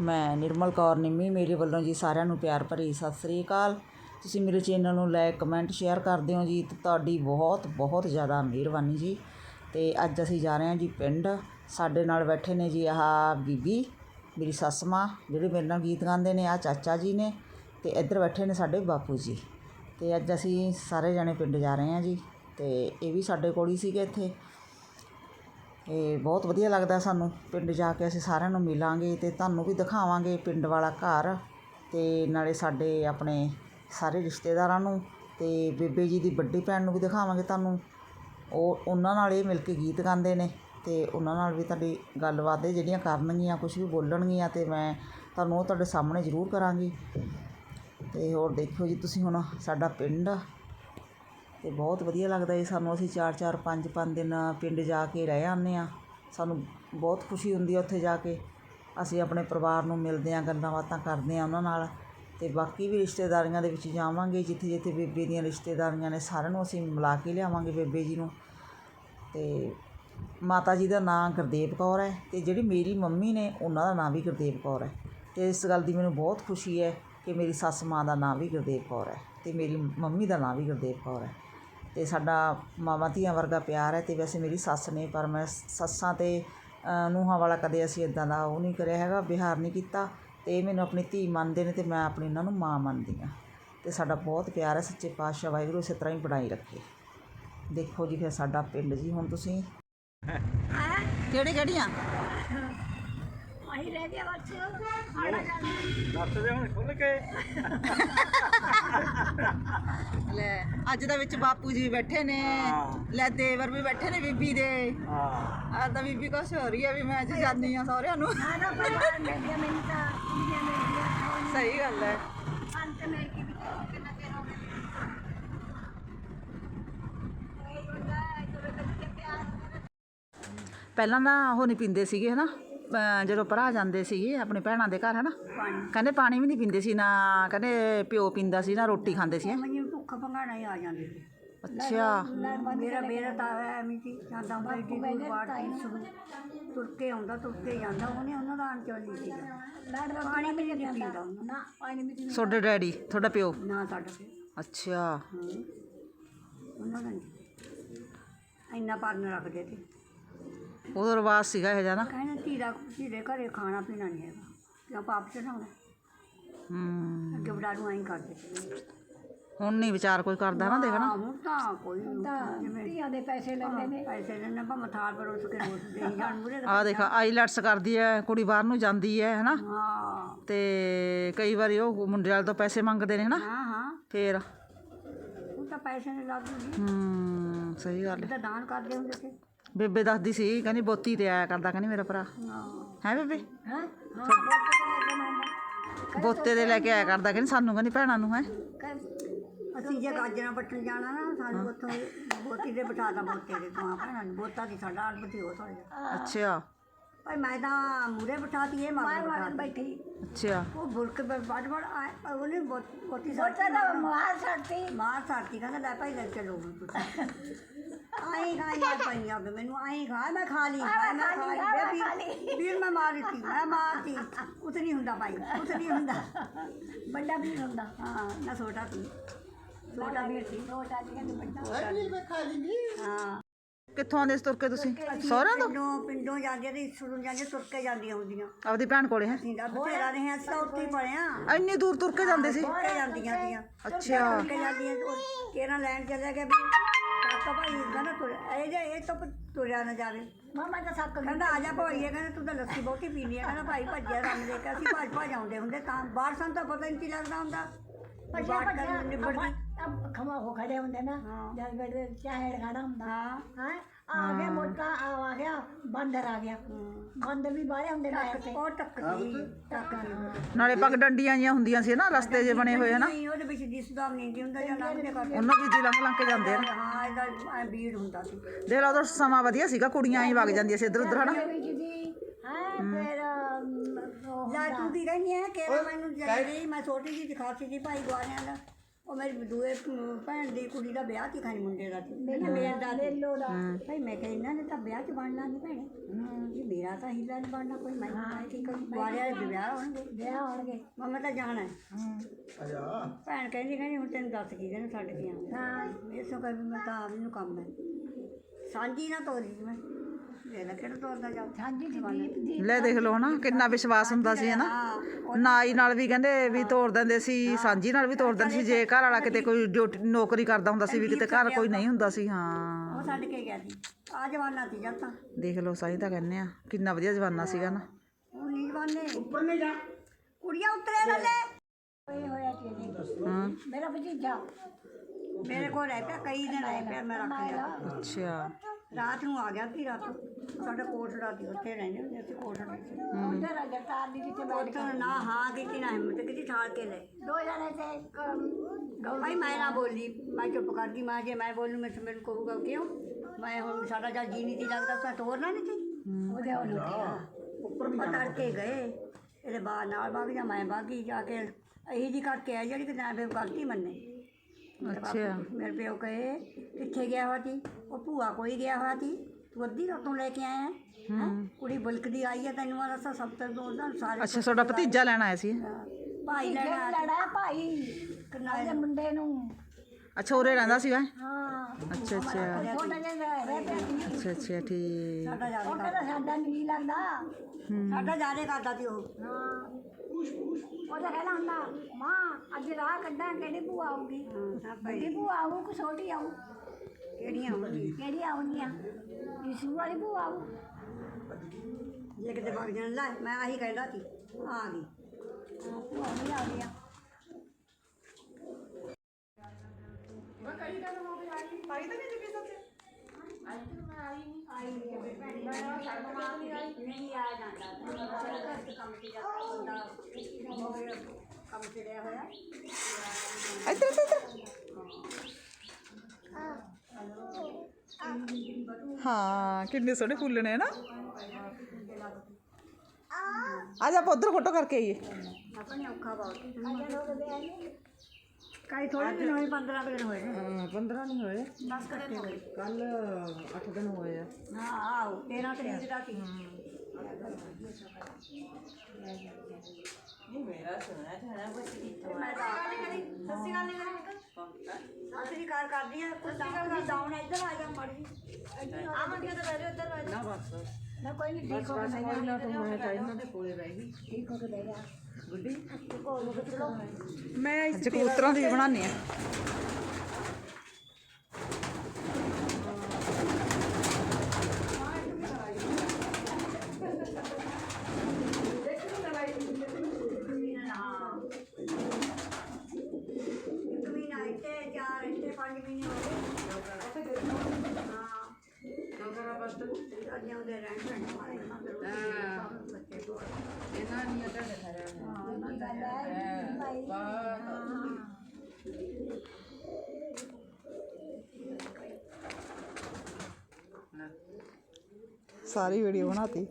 ਮੈਂ ਨਿਰਮਲ ਕੌਰ ਨਿੰਮੀ। ਮੇਰੇ ਵੱਲੋਂ ਜੀ ਸਾਰਿਆਂ ਨੂੰ ਪਿਆਰ ਭਰੀ ਸਤਿ ਸ੍ਰੀ ਅਕਾਲ। ਤੁਸੀਂ ਮੇਰੇ ਚੈਨਲ ਨੂੰ ਲਾਈਕ ਕਮੈਂਟ ਸ਼ੇਅਰ ਕਰਦੇ ਹੋ ਜੀ। ਤੇ ਤੁਹਾਡੀ ਬਹੁਤ ਬਹੁਤ ਜ਼ਿਆਦਾ ਮਿਹਰਬਾਨੀ ਜੀ। ਤੇ ਅੱਜ ਅਸੀਂ ਜਾ ਰਹੇ ਹਾਂ ਜੀ ਪਿੰਡ। ਸਾਡੇ ਨਾਲ ਬੈਠੇ ਨੇ ਜੀ ਆਹ ਬੀਬੀ, ਮੇਰੀ ਸੱਸ ਮਾਂ, ਜਿਹੜੇ ਮੇਰੇ ਨਾਲ ਗੀਤ ਗਾਉਂਦੇ ਨੇ ਆ ਚਾਚਾ ਜੀ ਨੇ। ਤੇ ਇੱਧਰ ਬੈਠੇ ਨੇ ਸਾਡੇ ਬਾਪੂ ਜੀ। ਤੇ ਅੱਜ ਅਸੀਂ ਸਾਰੇ ਜਣੇ ਪਿੰਡ ਜਾ ਰਹੇ ਹਾਂ ਜੀ। ਤੇ ਇਹ ਵੀ ਸਾਡੇ ਕੋਲ ਹੀ ਸੀਗੇ ਇੱਥੇ। ਇਹ ਬਹੁਤ ਵਧੀਆ ਲੱਗਦਾ ਸਾਨੂੰ। ਪਿੰਡ ਜਾ ਕੇ ਅਸੀਂ ਸਾਰਿਆਂ ਨੂੰ ਮਿਲਾਂਗੇ ਅਤੇ ਤੁਹਾਨੂੰ ਵੀ ਦਿਖਾਵਾਂਗੇ ਪਿੰਡ ਵਾਲਾ ਘਰ ਅਤੇ ਨਾਲੇ ਸਾਡੇ ਆਪਣੇ ਸਾਰੇ ਰਿਸ਼ਤੇਦਾਰਾਂ ਨੂੰ ਅਤੇ ਬੇਬੇ ਜੀ ਦੀ ਵੱਡੀ ਭੈਣ ਨੂੰ ਵੀ ਦਿਖਾਵਾਂਗੇ ਤੁਹਾਨੂੰ। ਉਹ, ਉਹਨਾਂ ਨਾਲ ਇਹ ਮਿਲ ਕੇ ਗੀਤ ਗਾਉਂਦੇ ਨੇ ਅਤੇ ਉਹਨਾਂ ਨਾਲ ਵੀ ਤੁਹਾਡੀ ਗੱਲਬਾਤ ਇਹ ਜਿਹੜੀਆਂ ਕਰਨਗੀਆਂ, ਕੁਛ ਵੀ ਬੋਲਣਗੀਆਂ ਅਤੇ ਮੈਂ ਤੁਹਾਨੂੰ ਉਹ ਤੁਹਾਡੇ ਸਾਹਮਣੇ ਜ਼ਰੂਰ ਕਰਾਂਗੀ। ਅਤੇ ਹੋਰ ਦੇਖਿਓ ਜੀ ਤੁਸੀਂ ਹੁਣ ਸਾਡਾ ਪਿੰਡ ਅਤੇ ਬਹੁਤ ਵਧੀਆ ਲੱਗਦਾ ਜੀ। ਸਾਨੂੰ ਅਸੀਂ 4-4 5-5 ਦਿਨ ਪਿੰਡ ਜਾ ਕੇ ਰਹਿ ਆਉਂਦੇ ਹਾਂ। ਸਾਨੂੰ ਬਹੁਤ ਖੁਸ਼ੀ ਹੁੰਦੀ ਆ ਉੱਥੇ ਜਾ ਕੇ। ਅਸੀਂ ਆਪਣੇ ਪਰਿਵਾਰ ਨੂੰ ਮਿਲਦੇ ਹਾਂ, ਗੱਲਾਂ ਬਾਤਾਂ ਕਰਦੇ ਹਾਂ ਉਹਨਾਂ ਨਾਲ ਅਤੇ ਬਾਕੀ ਵੀ ਰਿਸ਼ਤੇਦਾਰੀਆਂ ਦੇ ਵਿੱਚ ਜਾਵਾਂਗੇ। ਜਿੱਥੇ ਜਿੱਥੇ ਬੇਬੇ ਦੀਆਂ ਰਿਸ਼ਤੇਦਾਰੀਆਂ ਨੇ ਸਾਰਿਆਂ ਨੂੰ ਅਸੀਂ ਮਿਲਾ ਕੇ ਲਿਆਵਾਂਗੇ ਬੇਬੇ ਜੀ ਨੂੰ। ਅਤੇ ਮਾਤਾ ਜੀ ਦਾ ਨਾਂ ਗੁਰਦੇਵ ਕੌਰ ਹੈ ਅਤੇ ਜਿਹੜੀ ਮੇਰੀ ਮੰਮੀ ਨੇ ਉਹਨਾਂ ਦਾ ਨਾਂ ਵੀ ਗੁਰਦੇਵ ਕੌਰ ਹੈ। ਅਤੇ ਇਸ ਗੱਲ ਦੀ ਮੈਨੂੰ ਬਹੁਤ ਖੁਸ਼ੀ ਹੈ ਕਿ ਮੇਰੀ ਸੱਸ ਮਾਂ ਦਾ ਨਾਂ ਵੀ ਗੁਰਦੇਵ ਕੌਰ ਹੈ ਅਤੇ ਮੇਰੀ ਮੰਮੀ ਦਾ ਨਾਂ ਵੀ ਗੁਰਦੇਵ ਕੌਰ ਹੈ। ਅਤੇ ਸਾਡਾ ਮਾਵਾਂ ਧੀਆਂ ਵਰਗਾ ਪਿਆਰ ਹੈ ਅਤੇ ਵੈਸੇ ਮੇਰੀ ਸੱਸ ਨੇ ਪਰ ਮੈਂ ਸੱਸਾਂ ਅਤੇ ਅ, ਨੂੰਹਾਂ ਵਾਲਾ ਕਦੇ ਅਸੀਂ ਇੱਦਾਂ ਦਾ ਉਹ ਨਹੀਂ ਕਰਿਆ ਹੈਗਾ ਵਿਹਾਰ ਨਹੀਂ ਕੀਤਾ ਅਤੇ ਇਹ ਮੈਨੂੰ ਆਪਣੀ ਧੀ ਮੰਨਦੇ ਨੇ ਅਤੇ ਮੈਂ ਆਪਣੀ ਇਹਨਾਂ ਨੂੰ ਮਾਂ ਮੰਨਦੀ ਹਾਂ। ਅਤੇ ਸਾਡਾ ਬਹੁਤ ਪਿਆਰ ਹੈ ਸੱਚੇ ਪਾਤਸ਼ਾਹ ਵਾਹਿਗੁਰੂ ਇਸੇ ਤਰ੍ਹਾਂ ਹੀ ਬਣਾਈ ਰੱਖੇ। ਦੇਖੋ ਜੀ ਫਿਰ ਸਾਡਾ ਪਿੰਡ ਜੀ ਹੁਣ ਤੁਸੀਂ। ਕਿਹੜੇ ਕਿਹੜੀਆਂ ਆਹੀ ਰਹਿ ਗਿਆ ਬਸ। ਆੜਾ ਦੱਸਦੇ ਹੁਣ ਖੁੱਲ ਕੇ। ਲੈ ਅੱਜ ਦਾ ਵਿੱਚ ਬਾਪੂ ਜੀ ਬੈਠੇ ਨੇ। ਲੈ ਦੇਵਰ ਵੀ ਬੈਠੇ ਨੇ ਬੀਬੀ ਦੇ। ਹਾਂ। ਆ ਤਾਂ ਬੀਬੀ ਕੁਛ ਹੋ ਰਹੀ ਹੈ ਵੀ ਮੈਂ ਅੱਜ ਜਾਂਦੀ ਆ ਸਹੁਰਿਆਂ ਨੂੰ। ਨਾ ਨਾ ਪਰਿਵਾਰ ਮਿਲ ਗਿਆ ਮੈਨੂੰ ਤਾਂ। ਕੁੜੀਆਂ ਮਿਲ ਗਿਆ ਸਹੀ ਗੱਲ ਹੈ। ਅੰਤ ਮੇਰ ਕੀ ਵੀ ਕਿੰਨਾ ਚਿਰ ਹੋ ਗਿਆ। ਇਹ ਹੁੰਦਾ ਹੈ ਤੋਰੇ ਕੱਚੇ ਪਿਆਰ ਪਹਿਲਾਂ ਨਾ ਉਹ ਨਹੀਂ ਪੀਂਦੇ ਸੀਗੇ ਹਨਾ? ਜਦੋਂ ਭਰਾ ਜਾਂਦੇ ਸੀਗੇ ਆਪਣੇ ਭੈਣਾਂ ਦੇ ਘਰ ਹਨਾ? ਕਹਿੰਦੇ ਪਾਣੀ ਵੀ ਨਹੀਂ ਪੀਂਦੇ ਸੀ ਨਾ ਕਹਿੰਦੇ ਪਿਓ ਪੀਂਦਾ ਸੀ ਨਾ ਰੋਟੀ ਖਾਂਦੇ ਸੀ। ਮੈਨੂੰ ਭੁੱਖ ਭੰਗਾਣਾ ਹੀ ਆ ਜਾਂਦੀ ਸੀ। ਅੱਛਾ। ਮੇਰਾ ਮੇਰਾ ਤਾਂ ਐਵੇਂ ਸੀ ਜਾਂਦਾ ਬਾਈ ਦੀ ਦੂਰ ਬਾੜ ਦੀ ਸੁਣ ਤੁਰ ਕੇ ਆਉਂਦਾ ਤੁਰ ਕੇ ਜਾਂਦਾ ਉਹਨੇ ਉਹਨਾਂ ਦਾ ਆਣ ਚੋਲੀ ਸੀ ਪਾਣੀ ਵੀ ਨਹੀਂ ਪੀਂਦਾ ਉਹਨਾਂ। ਨਾ ਪਾਣੀ ਵੀ ਤੁਹਾਡੇ ਡੈਡੀ ਤੁਹਾਡਾ ਪਿਓ? ਨਾ ਸਾਡਾ ਫਿਰ ਅੱਛਾ। ਹਾਂ। ਉਹਨਾਂ ਦਾ ਨਹੀਂ ਇੰਨਾ ਪਾਰਨ ਰੱਖਦੇ ਤੇ ਉਹ ਰਿਵਾਜ ਸੀਗਾ ਇਹ ਨਾ ਕਹਿੰਦੇ ਧੀਰਾ ਧੀਰੇ ਘਰੇ ਖਾਣਾ ਪੀਣਾ ਨਹੀਂ ਹੈਗਾ। ਕਿਉਂ ਪਾਪ ਚੜਾਉਣਾ ਹੂੰ। ਅੱਗੇ ਬੜਾ ਨੂੰ ਐਂ ਕਰਦੇ। ਸੀ ਹੁਣ ਨਹੀਂ ਵਿਚਾਰ ਕੋਈ ਕਰਦਾ ਨਾ ਦੇਖ ਨਾ। ਹਾਂ, ਹੁਣ ਤਾਂ ਕੋਈ ਨੀ। ਜਿਵੇਂ ਧੀਆਂ ਦੇ ਪੈਸੇ ਲੈਂਦੇ ਨੇ। ਪੈਸੇ ਲੈਣੇ ਭਾਵੇਂ ਥਾਲ ਪਰ ਉਸ ਕੇ ਰੋਸ ਦੇ ਜਾਣ ਮੁਰੇ ਆ ਦੇਖ ਆਈਲੈਟਸ ਕਰਦੀ ਹੈ ਕੁੜੀ ਬਾਹਰ ਨੂੰ ਜਾਂਦੀ ਹੈ ਹਨਾ? ਹਾਂ। ਤੇ ਕਈ ਵਾਰੀ ਉਹ ਮੁੰਡੇ ਵਾਲੇ ਤੋਂ ਪੈਸੇ ਮੰਗਦੇ ਨੇ ਹਨਾ? ਹਾਂ ਹਾਂ। ਫੇਰ। ਉਹ ਤਾਂ ਪੈਸੇ ਨੇ ਲੱਗ ਗਈ ਹੂੰ ਸਹੀ ਗੱਲ ਹੈ। ਤਾਂ ਦਾਨ ਕਰਦੇ ਹੁੰਦੇ ਸੀ। ਬੇਬੇ ਦੱਸਦੀ ਸੀ ਕਹਿੰਦੀ ਬੋਤੀ ਤੇ ਆਇਆ ਕਰਦਾ ਕਹਿੰਦੀ ਮੇਰਾ ਭਰਾ। ਹਾਂ ਬੇਬੇ? ਹਾਂ? ਬੋਤੇ ਦੇ ਲੈ ਕੇ ਆਇਆ ਕਰਦਾ ਕਹਿੰਦੀ ਸਾਨੂੰ ਕਹਿੰਦੀ ਭੈਣਾਂ ਨੂੰ ਹੈ। ਅਸੀਂ ਜੇ ਗਾਜਰਾਂ ਪੱਟਣ ਜਾਣਾ ਨਾ ਸਾਨੂੰ ਉੱਥੋਂ ਬੋਤੀ ਦੇ ਬਿਠਾਦਾ ਬੋਤੇ ਦੇ ਤੋਂ ਭੈਣਾਂ ਨੂੰ ਬੋਤਾ ਦੀ ਸਾਡਾ ਅਲਬਤੀ ਹੋ। ਥੋੜਾ ਅੱਛਾ। ਭਾਈ ਮੈਂ ਤਾਂ ਮੂਰੇ ਬਿਠਾਤੀ ਇਹ ਮਾਰ ਮਾਰ ਬਿਠਾ। ਅੱਛਾ। ਉਹ ਬੁਰਕ ਬੜ ਬੜ ਉਹਨੇ ਬੋਤੀ ਸਾਡੀ ਦਾ ਮਾਰ ਛੱਡਤੀ। ਮਾਰ ਸਾਰਤੀ ਕਹਿੰਦਾ ਲੈ ਭਾਈ ਲੈ ਚਲੋ ਹੁਣ ਤੁਸੀਂ ਆਈ ਖਾਈ ਆ ਪਈਆਂ ਵੀ ਮੈਨੂੰ ਆਈ ਖਾ ਮੈਂ ਖਾ ਲਈ ਮੈਂ ਮੈਂ ਖਾ ਲਈ ਖਾ ਵੇ ਲਈ। ਵੀਰ ਵੀਰ ਮੈਂ ਮਾਰੀ ਤੀ ਮੈਂ ਮਾਰਤੀ ਕੁਛ ਨਹੀਂ ਹੁੰਦਾ ਭਾਈ ਕੁਛ ਨਹੀਂ ਹੁੰਦਾ। ਵੱਡਾ ਵੀ ਹੁੰਦਾ। ਹਾਂ ਨਾ ਛੋਟਾ ਤੀ ਛੋਟਾ ਵੀਰ ਸੀ। ਛੋਟਾ ਜੀ ਕਹਿੰਦੇ ਵੱਡਾ ਹਾਂ। ਕਿੱਥੋਂ ਆਉਂਦੇ ਸੀ ਤੁਰ ਕੇ ਤੁਸੀਂ ਸਹੁਰਿਆਂ ਤੋਂ? ਪਿੰਡੋਂ ਪਿੰਡੋਂ ਜਾਂਦੀਆਂ ਤੇ ਸੁਣਨ ਜਾਂਦੇ ਤੁਰ ਕੇ ਜਾਂਦੀਆਂ ਹੁੰਦੀਆਂ। ਆਪਦੀ ਭੈਣ ਕੋਲੇ ਹੈ? ਅਸੀਂ ਤਾਂ ਬਥੇਰਾ ਰਹੇ ਅਸੀਂ ਤਾਂ ਉੱਥੇ ਹੀ ਪੜੇ ਇੰਨੀ ਦੂਰ ਤੁਰ ਕੇ ਜਾਂਦੇ ਸੀ? ਤੁਰ ਕੇ ਜਾਂਦੀਆਂ ਦੀਆਂ ਅੱਛਾ। ਤੁਰ ਕੇ ਜਾਂਦੀਆਂ ਕਿਹੜਾ ਲੈਣ ਚਲੇ ਗਿਆ ਵੀ ਕਾਕਾ ਭਾਈ ਇੰਦਾ ਨਾ ਤੁਰ ਇਹ ਜੇ ਇਹ ਤਾਂ ਤੁਰਿਆ ਨਾ ਜਾਵੇ। ਮਾਮਾ ਤਾਂ ਸੱਕ ਕਹਿੰਦਾ ਆ ਜਾ ਭਾਈਏ ਕਹਿੰਦਾ ਤੂੰ ਤਾਂ ਲੱਸੀ ਬਹੁਤੀ ਪੀਣੀ ਹੈ ਕਹਿੰਦਾ ਭਾਈ ਭੱਜਿਆ ਰੰਗ ਦੇ ਕੇ ਅਸੀਂ ਭੱਜ ਭੱਜ ਆਉਂਦੇ ਹੁੰਦੇ ਤਾਂ। ਬਾਹਰ ਸਾਨੂੰ ਤਾਂ ਪਤਾ ਨਹੀਂ ਲੱਗਦਾ ਹੁੰਦਾ। ਭੱਜਿਆ ਬਾਹਰ ਤਾਂ ਨਿਬੜ ਗਈ ਅਬ ਖਮਾ ਹੋ ਖੜੇ ਹੁੰਦੇ ਨਾ। ਜਦ ਬੜੇ ਚਾਹੇ ਖੜਾ ਹੁੰਦਾ। ਹਾਂ? ਆ ਗਿਆ ਮੋਟਾ ਆ ਆ ਗਿਆ ਬਾਂਦਰ ਆ ਗਿਆ। ਬਾਂਦਰ ਵੀ ਬਾਹਰ ਹੁੰਦੇ ਨੇ ਤੇ ਉਹ ਟੱਕਦੀ ਟੱਕਦੀ ਨਾਲੇ ਪੱਗ ਡੰਡੀਆਂ ਜੀਆਂ ਹੁੰਦੀਆਂ ਸੀ ਨਾ ਰਸਤੇ ਜੇ ਬਣੇ ਹੋਏ ਹਨਾ? ਨਹੀਂ ਉਹਦੇ ਵਿੱਚ ਦਿਸਦਾ ਵੀ ਨਹੀਂ ਸੀ ਹੁੰਦਾ ਜਾਂ ਲੰਘਦੇ ਕਰਦੇ। ਉਹਨਾਂ ਦੀ ਲੰਘ ਲੰਘ ਕੇ ਜਾਂਦੇ ਆ ਹਾਂ ਇਹਦਾ ਐਂ ਭੀੜ ਹੁੰਦਾ ਸੀ। ਦੇਖ ਲਾ ਉਦੋਂ ਸਮਾਂ ਵਧੀਆ ਸੀਗਾ ਕੁੜੀਆਂ ਹੀ ਵਗ ਜਾਂਦੀਆਂ ਸੀ ਇੱਧਰ ਉੱਧਰ ਹਨਾ ਹਾਂ ਫਿਰ ਲੈ ਤੂੰ ਦੀ ਰਹਿਣੀ ਹੈ ਕਿ ਮੈਨੂੰ ਜਲਦੀ ਮੈਂ ਛੋਟੀ ਜੀ ਦਿਖਾਤੀ ਸੀ ਭਾਈ ਗਵਾਰਿਆਂ ਦਾ। ਉਹ ਮੇਰੀ ਦੂਏ ਭੈਣ ਦੀ ਕੁੜੀ ਦਾ ਵਿਆਹ ਸੀ ਖਾਣੀ ਮੁੰਡੇ ਦਾ। ਸੀ ਮੇਰੇ ਦਾ ਲੇਲੋ ਦਾ। ਭਾਈ ਮੈਂ ਕਿਹਾ ਇਹਨਾਂ ਨੇ ਤਾਂ ਵਿਆਹ 'ਚ ਬਣਨਾ ਨਹੀਂ ਭੈਣੇ। ਜੀ ਮੇਰਾ ਤਾਂ ਹੀਲਾ ਨਹੀਂ ਬਣਨਾ ਕੋਈ। ਮੈਂ ਮੈਂ ਕੀ ਕਰਾਂ ਵਾਰਿਆਂ ਦੇ ਵਿਆਹ ਹੋਣਗੇ। ਵਿਆਹ ਹੋਣਗੇ। ਮੈਂ ਤਾਂ ਜਾਣਾ ਹੈ। ਭੈਣ ਕਹਿੰਦੀ ਕਹਿੰਦੀ ਹੁਣ ਤੈਨੂੰ ਦੱਸ ਕੀ ਦੇਣਾ ਛੱਡ ਕੇ ਆਉਂ ਹਾਂ। ਇਸੋ ਕਰ ਵੀ ਮੈਂ ਤਾਂ ਆਪ ਨੂੰ ਕੰਮ ਹੈ। ਸਾਂਝੀ ਨਾ ਤੋਰੀ ਮੈਂ। ਕਿਹੜਾ ਤੋਰਦਾ ਜਾ। ਲੈ। ਦੇਖ ਲਓ ਨਾ ਕਿੰਨਾ ਵਿਸ਼ਵਾਸ ਹੁੰਦਾ ਸੀ ਹਨਾ? ਨਾਈ ਨਾਲ ਵੀ ਕਹਿੰਦੇ ਵੀ ਤੋੜ ਦਿੰਦੇ ਸੀ ਸਾਂਝੀ ਨਾਲ ਵੀ ਤੋੜ ਦਿੰਦੇ ਸੀ ਜੇ ਘਰ ਵਾਲਾ ਕਿਤੇ ਕੋਈ ਡਿਊਟੀ ਨੌਕਰੀ ਕਰਦਾ ਹੁੰਦਾ ਸੀ ਵੀ ਕਿਤੇ ਘਰ ਕੋਈ ਨਹੀਂ ਹੁੰਦਾ ਸੀ ਹਾਂ। ਉਹ ਛੱਡ ਕੇ ਗਿਆ ਸੀ। ਆ ਜਵਾਨਾ ਸੀ ਜਦ ਤਾਂ ਦੇਖ ਲਓ ਸਹੀ ਤਾਂ ਕਹਿੰਦੇ ਆ ਕਿੰਨਾ ਵਧੀਆ ਜਵਾਨਾ ਸੀਗਾ ਨਾ। ਉਹ ਨਹੀਂ ਜਵਾਨੇ। ਉੱਪਰ ਨਹੀਂ ਜਾ। ਕੁੜੀਆਂ ਉਤਰੇ ਥੱਲੇ। ਇਹ ਹੋਇਆ ਕਿ ਨਹੀਂ ਹਾਂ। ਮੇਰਾ ਭਤੀਜਾ। ਮੇਰੇ ਕੋਲ ਰਹਿ ਪਿਆ ਕਈ ਦਿਨ ਰਹਿ ਪਿਆ ਮੈਂ ਰੱਖ ਲਿਆ। ਅੱਛਾ। ਰਾਤ ਨੂੰ ਆ ਗਿਆ ਸੀ ਰਾਤ ਸਾਡਾ ਕੋਟੜਾ ਸੀ ਉੱਥੇ ਰਹਿੰਦੇ ਹੁੰਦੇ ਸੀ। ਕੋਟੜਾ ਉਧਰ ਜਗਤਾਰ ਦੀ ਤੇ ਬੈਠ ਉੱਥੋਂ ਨਾ ਹਾਂ ਕੀਤੀ ਨਾ ਹਿੰਮਤ ਕੀਤੀ ਠਾਲ ਕੇ ਲੈ। ਦੋ ਜਣੇ ਤੇ ਇੱਕ ਗੌਰੀ ਭਾਈ ਮੈਂ ਨਾ ਬੋਲੀ ਮੈਂ ਚੁੱਪ ਕਰਦੀ ਮੈਂ ਜੇ ਮੈਂ ਬੋਲੂ ਮੈਂ ਮੈਨੂੰ ਕਹੂਗਾ ਕਿਉਂ? ਮੈਂ ਹੁਣ ਸਾਡਾ ਜਦ ਜੀ ਨਹੀਂ ਸੀ ਲੱਗਦਾ ਤਾਂ ਤੋਰਨਾ ਨਹੀਂ ਸੀ ਉਹਦੇ ਉਹ ਲੁਕਿਆ ਉਹ ਤੜਕੇ ਗਏ ਇਹਦੇ ਬਾਹਰ ਨਾਲ ਬਾਗੀ ਜਾਂ ਮੈਂ ਬਾਗੀ ਜਾ ਕੇ। ਇਹੀ ਜੀ ਕਰਕੇ ਆ ਜਿਹੜੀ ਕਿ ਨਾ ਫਿਰ ਗਲਤੀ ਮੰਨੇ। ਅੱਛਾ। ਮੇਰੇ ਪਿਓ ਕਹੇ ਕਿੱਥੇ ਗਿਆ ਹੋਇਆ ਸੀ? ਉਹ ਭੂਆ ਕੋਈ ਗਿਆ ਹੋਇਆ ਸੀ। ਤੂੰ ਅੱਧੀ ਰਾਤੋਂ ਲੈ ਕੇ ਆਇਆ ਹੈਂ? ਕੁੜੀ ਬੁਲਕਦੀ ਆਈ ਹੈ ਤੈਨੂੰ ਆ ਦੱਸਾਂ ਸਭ ਤੋਂ ਉਹਨਾਂ ਸਾਰੇ ਅੱਛਾ ਤੁਹਾਡਾ ਭਤੀਜਾ ਲੈਣ ਆਇਆ ਸੀ। ਭਾਈ ਲੈਣਾ ਲੜਾ ਭਾਈ ਉਹਦੇ ਮੁੰਡੇ ਨੂੰ। ਅੱਛਾ ਉਰੇ ਰਹਿੰਦਾ ਸੀਗਾ ਹਾਂ। ਅੱਛਾ ਅੱਛਾ। ਅੱਛਾ ਅੱਛਾ ਠੀਕ। ਸਾਡਾ ਕਹਿੰਦਾ ਸਾਡਾ ਨਹੀਂ ਲੱਗਦਾ। ਸਾਡਾ ਜਾਦੇ ਕਰਦਾ ਸੀ ਉਹ। ਹਾਂ। ਉਹ ਤਾਂ ਕਹਿੰਦਾ ਹੁੰਦਾ ਮਾਂ ਅੱਜ ਰਾਹ ਕੱਢਾਂ ਕਿਹੜੀ ਭੂਆ ਆਊਗੀ ਹਾਂ ਵੱਡੀ ਭੂਆ ਆਊ ਕਿ ਛੋਟੀ ਆਊ ਕਿਹੜੀਆਂ ਹੋਣਗੀਆਂ ਕਿਹੜੀ ਆਉਣੀਆਂ ਯਿਸੂ ਵਾਲੀ ਭੂਆ ਆਊ ਜੇ ਕਿਤੇ ਵਗ ਜਾਣ ਲੈ ਮੈਂ ਆਹੀ ਕਹਿੰਦਾ ਸੀ ਆ ਗਈ ਹਾਂ, ਭੂਆ ਨਹੀਂ ਆ ਜਾਂਦਾ ਕੰਮ ਤੇ ਜਾ ਬੰਦਾ ਕੰਮ ਚੜਿਆ ਹੋਇਆ ਇੱਧਰ ਇੱਧਰ ਇੱਧਰ ਹਾਂ ਕਿੰਨੇ ਸੋਹਣੇ ਫੁੱਲ ਨੇ ਨਾ ਆ ਜਾ ਆਪਾਂ ਉਧਰ ਫੋਟੋ ਕਰਕੇ ਆਈਏ ਆਪਣੇ ਔਖਾ ਬਹੁਤ ਕਈ ਥੋੜੇ ਦਿਨ ਹੋਏ 15 ਕੁ ਦਿਨ ਹੋਏ ਨੇ 15 ਨਹੀਂ ਹੋਏ 10 ਕੱਟੇ ਹੋਏ ਕੱਲ 8 ਦਿਨ ਹੋਏ ਆ ਹਾਂ ਆਓ 13 ਤਰੀਕ ਦਾ ਸੀ ਸਤਿ ਸ੍ਰੀ ਅਕਾਲ ਕਰਦੀ ਆ। ਕੋਈ ਤਾਂ ਡਾਊਨ ਇੱਧਰ ਆ ਜਾ ਮੜੀ ਆ ਮੰਡੀਆਂ ਤੇ ਬੈਠੇ ਉੱਧਰ ਬੈਠੇ ਨਾ ਬਸ। ਨਾ ਕੋਈ ਨਹੀਂ ਠੀਕ ਹੋ ਕੇ ਬਹਿ ਜਾ। ਨਾ ਤਾਂ ਮੈਂ ਤਾਂ ਇਹਨਾਂ ਦੇ ਕੋਲੇ ਰਹਿ ਗਈ। ਠੀਕ ਹੋ ਕੇ ਬਹਿ ਜਾ। ਗੁੱਡੀ? ਕੋ ਲੋਕ ਚਲੋ। ਮੈਂ ਅੱਜ ਕਬੂਤਰਾਂ ਦੀ ਬਣਾਉਣੀ ਆ ਇੱਕ ਮਹੀਨਾ ਇੱਥੇ ਚਾਰ ਇੱਥੇ ਪੰਜ ਮਹੀਨੇ ਹੋ ਗਏ ਹਾਂ ਦੋਗਰਾ ਬਸ ਅੱਗੇ ਉਹਦੇ ਰਹਿਣ ਪੈਣ ਵਾਲੇ ਹਾਂ ਬੱਚੇ ਕੋਲ ਇਹਨਾਂ ਨਹੀਂ ਤਾਂ ਦਿਖਾ ਗੱਲ ਹੈ ਭਾਈ ਸਾਰੀ ਵੀਡੀਓ ਬਣਾਤੀ।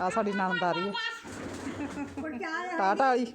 ਆ ਸਾਡੀ ਨਣਦ ਆ। ਰਹੀ ਹੈ ਚਾਹ ਟਾਟਾ ਵਾਲੀ।